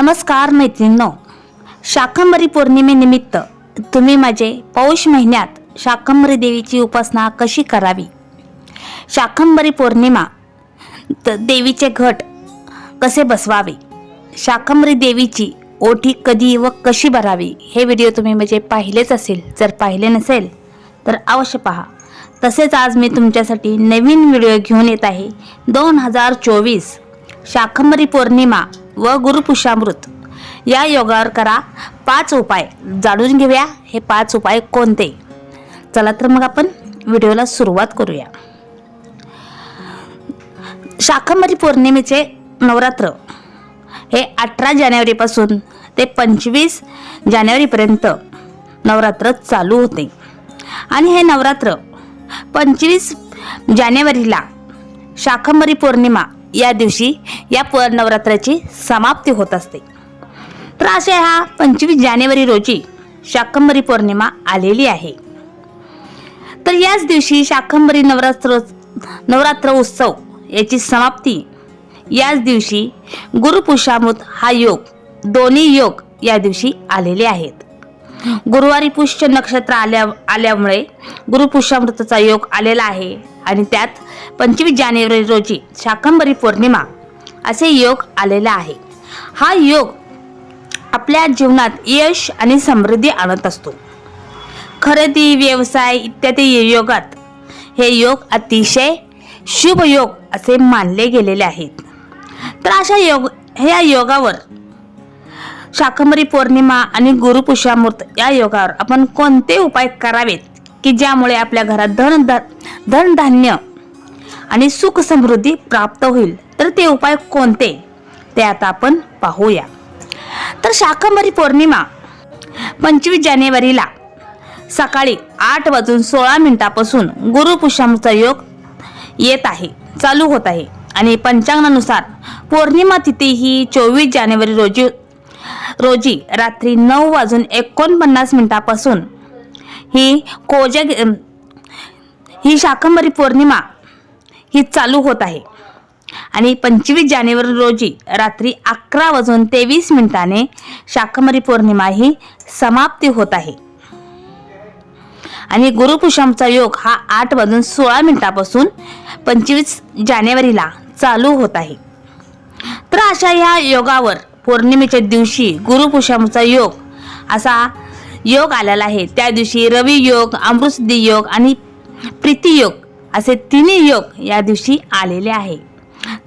नमस्कार मैत्रिणींनो. शाकंभरी पौर्णिमेनिमित्त तुम्ही माझे पौष महिन्यात शाकंभरी देवीची उपासना कशी करावी? शाकंभरी पौर्णिमा त देवीचे घट कसे बसवावे? शाकंभरी देवीची ओठी कधी व कशी भरावी? हे व्हिडिओ तुम्ही म्हणजे पाहिलेच असेल जर पाहिले नसेल तर अवश्य पहा. तसेच आज मी तुमच्यासाठी नवीन व्हिडिओ घेऊन येत आहे. दोन हजार चोवीस शाकंभरी पौर्णिमा व गुरुपुषामृत. या योगावर करा पाच उपाय. जाणून घेऊया हे पाच उपाय कोणते? चला तर मग आपण व्हिडिओला सुरुवात करूया. शाकंभरी पौर्णिमेचे नवरात्र हे अठरा जानेवारीपासून ते पंचवीस जानेवारीपर्यंत नवरात्र चालू होते. आणि हे नवरात्र पंचवीस जानेवारीला शाकंभरी पौर्णिमा या दिवशी या प नवरात्राची समाप्ती होत असते. तर अशा ह्या पंचवीस जानेवारी रोजी शाकंभरी पौर्णिमा आलेली आहे. तर याच दिवशी शाकंभरी नवरात्र नवरात्र उत्सव याची समाप्ती. याच दिवशी गुरुपुषामृत हा योग दोन्ही योग या दिवशी आलेले आहेत. गुरुवारी पुष्य नक्षत्र आल्या आल्यामुळे गुरुपुषामृताचा योग आलेला आहे. आणि त्यात पंचवीस जानेवारी रोजी शाकंभरी पौर्णिमा असे योग आलेला आहे. हा योग आपल्या जीवनात यश आणि समृद्धी आणत असतो. खरेदी व्यवसाय इत्यादी योगात हे योग अतिशय शुभ योग असे मानले गेलेले आहेत. तर अशा योग ह्या योगावर शाकंभरी पौर्णिमा आणि गुरुपुषामृत या योगावर आपण कोणते उपाय करावेत? की ज्यामुळे आपल्या घरात धन धनधान्य आणि सुख समृद्धी प्राप्त होईल? तर ते उपाय कोणते? ते आता आपण पाहूया. तर शाकंभरी पौर्णिमा पंचवीस जानेवारीला सकाळी आठ वाजून सोळा मिनिटापासून गुरुपुषामचा योग येत आहे चालू होत आहे. आणि पंचांगानुसार पौर्णिमा तिथी ही चोवीस जानेवारी रोजी रोजी रात्री नऊ वाजून एकोणपन्नास मिनिटापासून ही कोजग ही शाकंभरी पौर्णिमा ही चालू होत आहे. आणि पंचवीस जानेवारी रोजी रात्री अकरा वाजून तेवीस मिनिटाने शाकंभरी पौर्णिमा ही समाप्ती होत आहे. आणि गुरुपुषमचा योग हा आठ वाजून सोळा मिनिटापासून पंचवीस जानेवारीला चालू होत आहे. तर अशा ह्या योगावर पौर्णिमेच्या दिवशी गुरुपुषमचा योग. असा योग आलेला आहे. त्या दिवशी रवी योग अमृतसिद्धी योग आणि प्रीती योग असे तिन्ही योग या दिवशी आलेले आहे.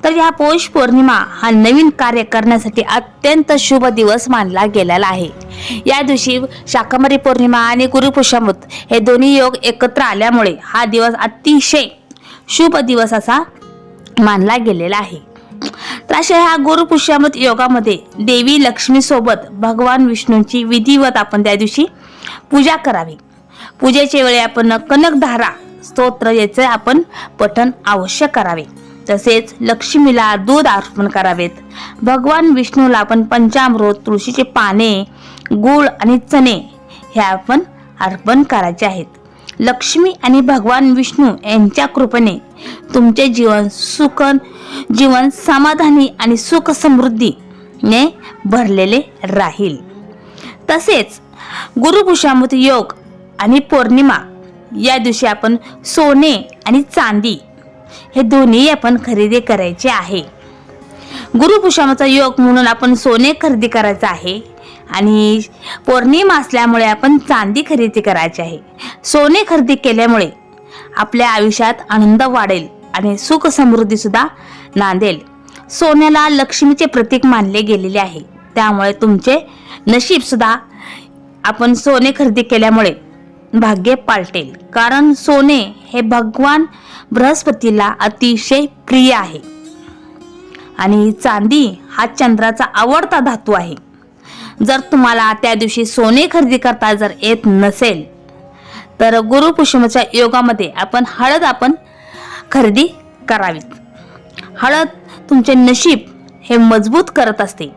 तर या पौष पौर्णिमा हा नवीन कार्य करण्यासाठी अत्यंत शुभ दिवस मानला गेलेला आहे. या दिवशी शाकंभरी पौर्णिमा आणि गुरुपुषामृत हे दोन्ही योग एकत्र आल्यामुळे हा दिवस अतिशय शुभ दिवस असा मानला गेलेला आहे. तर अशा ह्या गुरुपुष्यामृत योगामध्ये देवी लक्ष्मी सोबत भगवान विष्णूंची विधिवत आपण त्या दिवशी पूजा करावी. पूजेच्या वेळी आपण कनकधारा स्तोत्र याचे आपण पठण अवश्य करावे. तसेच लक्ष्मीला दूध अर्पण करावेत. भगवान विष्णूला आपण पंचामृत तुळशीचे पाने गूळ आणि चणे हे आपण अर्पण करायचे आहेत. लक्ष्मी आणि भगवान विष्णू यांच्या कृपेने तुमचे जीवन सुख जीवन समाधानी आणि सुख समृद्धीने भरलेले राहील. तसेच गुरुपुषामृत योग आणि पौर्णिमा या दिवशी आपण सोने आणि चांदी हे दोन्ही आपण खरेदी करायचे आहे. गुरुपुषामाचा योग म्हणून आपण सोने खरेदी करायचं आहे. आणि पौर्णिमा असल्यामुळे आपण चांदी खरेदी करायची आहे. सोने खरेदी केल्यामुळे आपल्या आयुष्यात आनंद वाढेल आणि सुख समृद्धी सुद्धा नांदेल. सोन्याला लक्ष्मीचे प्रतीक मानले गेलेले आहे. त्यामुळे तुमचे नशीब सुद्धा आपण सोने खरेदी केल्यामुळे भाग्य पालटेल. कारण सोने हे भगवान बृहस्पतीला अतिशय प्रिय आहे. आणि चांदी हा चंद्राचा आवडता धातू आहे. जर तुम्हाला त्या दिवशी सोने खरेदी करता जर येत नसेल तर गुरुपुष्यमाच्या योगामध्ये आपण हळद आपण खरेदी करावीत. हळद तुमचे नशीब हे मजबूत करत असते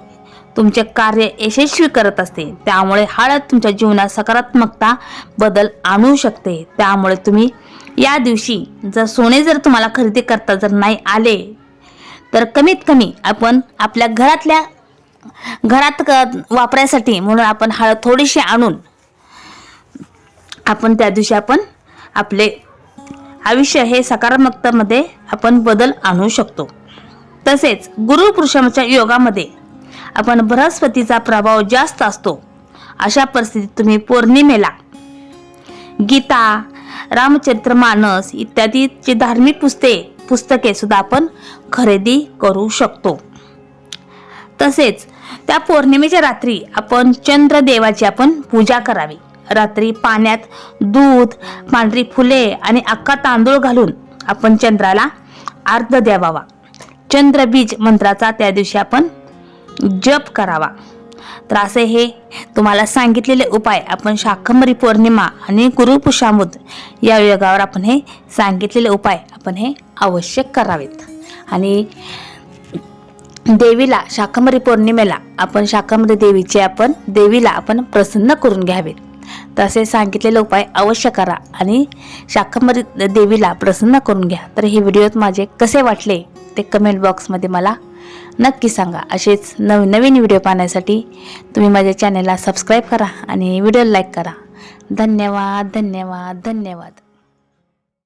तुमचे कार्य यशस्वी करत असते त्यामुळे हळद तुमच्या जीवनात सकारात्मकता बदल आणू शकते. त्यामुळे तुम्ही या दिवशी जर सोने जर तुम्हाला खरेदी करता जर नाही आले तर कमीत कमी आपण आपल्या घरातल्या घरात क- वापरायसाठी म्हणून आपण हळद थोडीशी आणून आपण त्या दिवशी आपण आपले आयुष्य हे सकारात्मकतेमध्ये आपण बदल आणू शकतो. तसेच गुरुपुरुषांच्या योगामध्ये आपण बृहस्पतीचा प्रभाव जास्त असतो. अशा परिस्थितीत तुम्ही पौर्णिमेला गीता रामचरित्रमानस इत्यादीची धार्मिक पुस्तके पुस्तके सुद्धा आपण खरेदी करू शकतो. तसेच त्या पौर्णिमेच्या रात्री आपण चंद्रदेवाची आपण पूजा करावी. रात्री पाण्यात दूध पांढरी फुले आणि अक्का तांदूळ घालून आपण चंद्राला अर्ध द्यावा चंद्रबीज मंत्राचा त्या दिवशी आपण जप करावा. तर असे हे तुम्हाला सांगितलेले उपाय आपण शाकंभरी पौर्णिमा आणि गुरुपुषामुद या योगावर आपण हे सांगितलेले उपाय आपण हे आवश्यक करावेत. आणि देवीला शाकंभरी पौर्णिमेला आपण शाकंभरी देवीचे आपण देवीला आपण प्रसन्न करून घ्यावेत तसे सांगितलेले उपाय अवश्य करा आणि शाकंभरी देवीला प्रसन्न करून घ्या. तर हे व्हिडिओत माझे कसे वाटले ते कमेंट बॉक्समध्ये मला नक्की सांगा. असेच नवीन नवीन व्हिडिओ पाहण्यासाठी तुम्ही माझ्या चॅनलला सबस्क्राईब करा आणि व्हिडिओ लाईक करा. धन्यवाद धन्यवाद धन्यवाद.